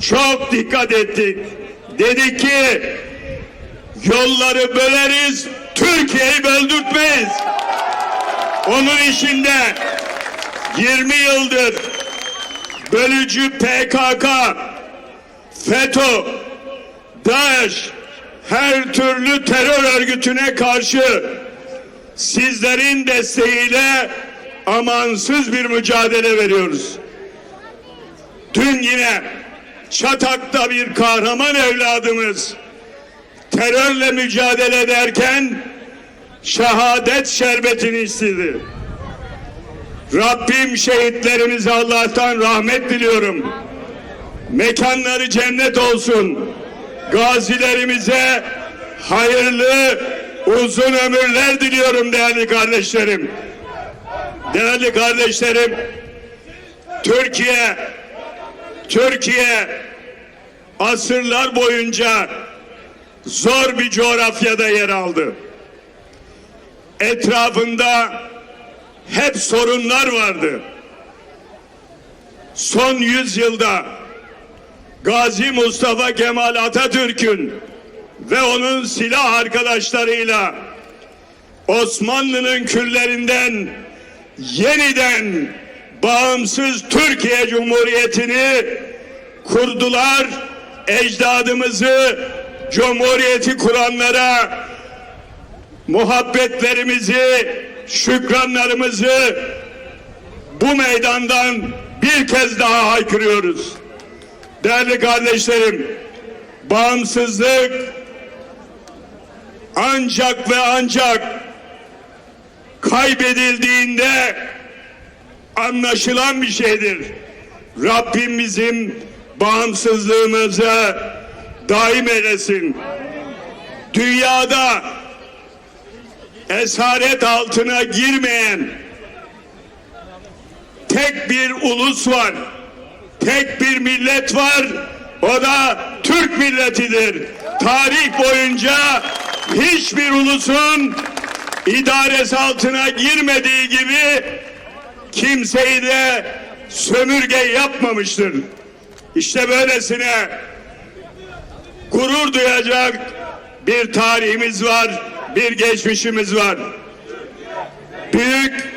çok dikkat ettik. Dedik ki yolları böleriz, Türkiye'yi böldürtmeyiz. Onun içinde 20 yıldır bölücü PKK, FETÖ, DAEŞ her türlü terör örgütüne karşı sizlerin desteğiyle amansız bir mücadele veriyoruz. Dün yine Çatak'ta bir kahraman evladımız terörle mücadele ederken şehadet şerbetini istedi. Rabbim şehitlerimize Allah'tan rahmet diliyorum. Mekanları cennet olsun. Gazilerimize hayırlı uzun ömürler diliyorum değerli kardeşlerim. Değerli kardeşlerim, Türkiye Türkiye asırlar boyunca zor bir coğrafyada yer aldı. Etrafında hep sorunlar vardı. Son yüzyılda Gazi Mustafa Kemal Atatürk'ün ve onun silah arkadaşlarıyla Osmanlı'nın küllerinden yeniden bağımsız Türkiye Cumhuriyeti'ni kurdular. Ecdadımızı Cumhuriyeti kuranlara muhabbetlerimizi, şükranlarımızı bu meydandan bir kez daha haykırıyoruz. Değerli kardeşlerim, bağımsızlık ancak ve ancak kaybedildiğinde anlaşılan bir şeydir. Rabbim bizim bağımsızlığımızı daim eylesin. Dünyada esaret altına girmeyen tek bir ulus var. Tek bir millet var. O da Türk milletidir. Tarih boyunca hiçbir ulusun idaresi altına girmediği gibi kimseyi de sömürge yapmamıştır. İşte böylesine gurur duyacak bir tarihimiz var, bir geçmişimiz var. Büyük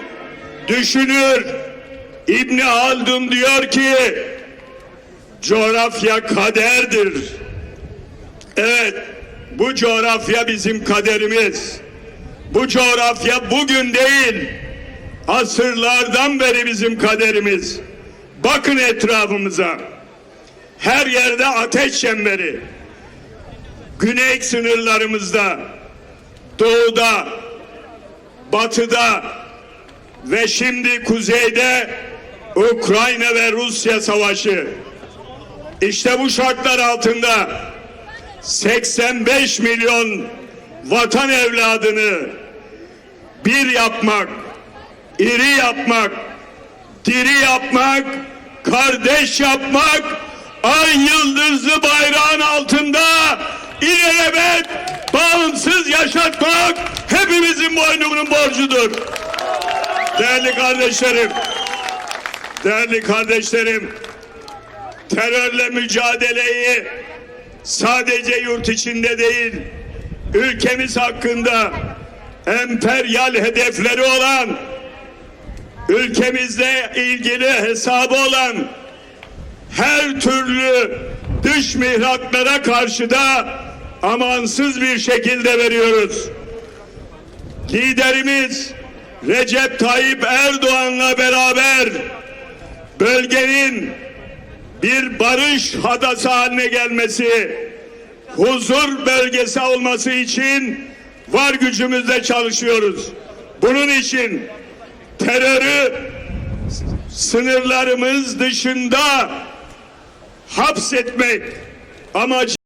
düşünür İbni Haldun diyor ki coğrafya kaderdir. Evet, bu coğrafya bizim kaderimiz. Bu coğrafya bugün değil, asırlardan beri bizim kaderimiz. Bakın etrafımıza. Her yerde ateş çemberi. Güney sınırlarımızda, doğuda, batıda ve şimdi kuzeyde Ukrayna ve Rusya savaşı. İşte bu şartlar altında 85 milyon vatan evladını bir yapmak, iri yapmak, diri yapmak, kardeş yapmak, ay yıldızlı bayrağın altında ilelebet bağımsız yaşatmak hepimizin boynunun borcudur. Değerli kardeşlerim, değerli kardeşlerim, terörle mücadeleyi sadece yurt içinde değil, ülkemiz hakkında emperyal hedefleri olan, ülkemizle ilgili hesabı olan her türlü dış mihraklara karşı da amansız bir şekilde veriyoruz. Liderimiz Recep Tayyip Erdoğan'la beraber bölgenin bir barış hadası haline gelmesi, huzur bölgesi olması için var gücümüzle çalışıyoruz. Bunun için terörü sınırlarımız dışında hapsetmek amacı